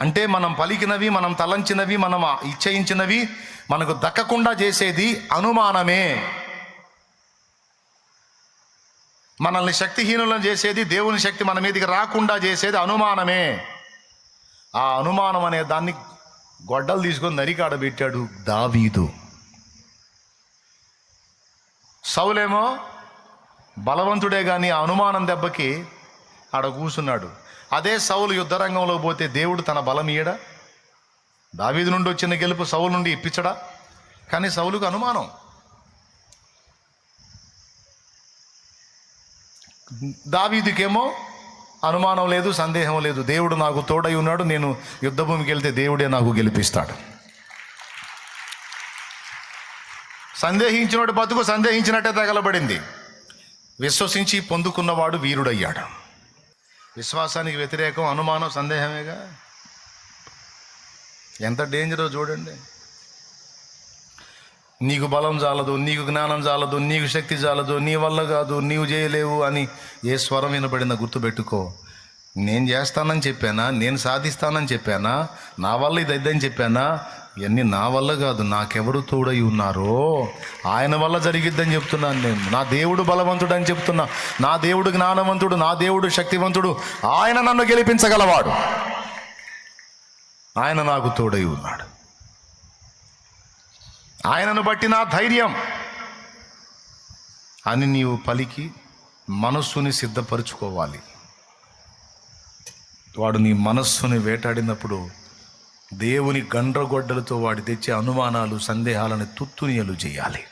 అంటే మనం పలికినవి మనం తలంచినవి మనం ఇచ్చయించినవి మనకు దక్కకుండా చేసేది అనుమానమే. మనల్ని శక్తిహీనులను చేసేది దేవుని శక్తి మన మీదకి రాకుండా చేసేది అనుమానమే. ఆ అనుమానం అనే దాన్ని గొడ్డలు తీసుకొని నరికాడ పెట్టాడు దావీదు. సౌలేమో బలవంతుడే కానీ ఆ అనుమానం దెబ్బకి ఆడ కూసున్నాడు. అదే సౌలు యుద్ధరంగంలో పోతే దేవుడు తన బలం ఇయడా దావీదు నుండి వచ్చిన గెలుపు సౌలు నుండి ఇప్పించడా? కానీ సౌలుకు అనుమానం. దావీదుకేమో అనుమానం లేదు సందేహం లేదు. దేవుడు నాకు తోడై ఉన్నాడు. నేను యుద్ధభూమికి వెళ్తే దేవుడే నాకు గెలిపిస్తాడు. సందేహించినోడు బతుకు సందేహించినట్టే తగలబడింది. విశ్వసించి పొందుకున్నవాడు వీరుడయ్యాడు. విశ్వాసానికి వ్యతిరేకం అనుమానం సందేహమేగా? ఎంత డేంజరో చూడండి. నీకు బలం చాలదు నీకు జ్ఞానం చాలదు నీకు శక్తి చాలదు నీ వల్ల కాదు నీవు చేయలేవు అని ఏ స్వరం వినబడిన గుర్తుపెట్టుకో. నేను చేస్తానని చెప్పానా? నేను సాధిస్తానని చెప్పానా? నా వల్ల ఇది అని చెప్పానా? ఇవన్నీ నా వల్ల కాదు నాకెవరు తోడై ఉన్నారో ఆయన వల్ల జరిగిద్దని చెప్తున్నాను నేను. నా దేవుడు బలవంతుడు అని చెప్తున్నా. నా దేవుడు జ్ఞానవంతుడు నా దేవుడు శక్తివంతుడు. ఆయన నన్ను గెలిపించగలవాడు. ఆయన నాకు తోడై ఉన్నాడు. ఆయనను బట్టి నా ధైర్యం. అని నీవు పలికి మనస్సుని సిద్ధపరచుకోవాలి. వాడు నీ మనస్సుని వేటాడినప్పుడు దేవుని గండ్రగొడ్డలతో వాడి తెచ్చే అనుమానాలు సందేహాలను తుత్తునియలు చేయాలి.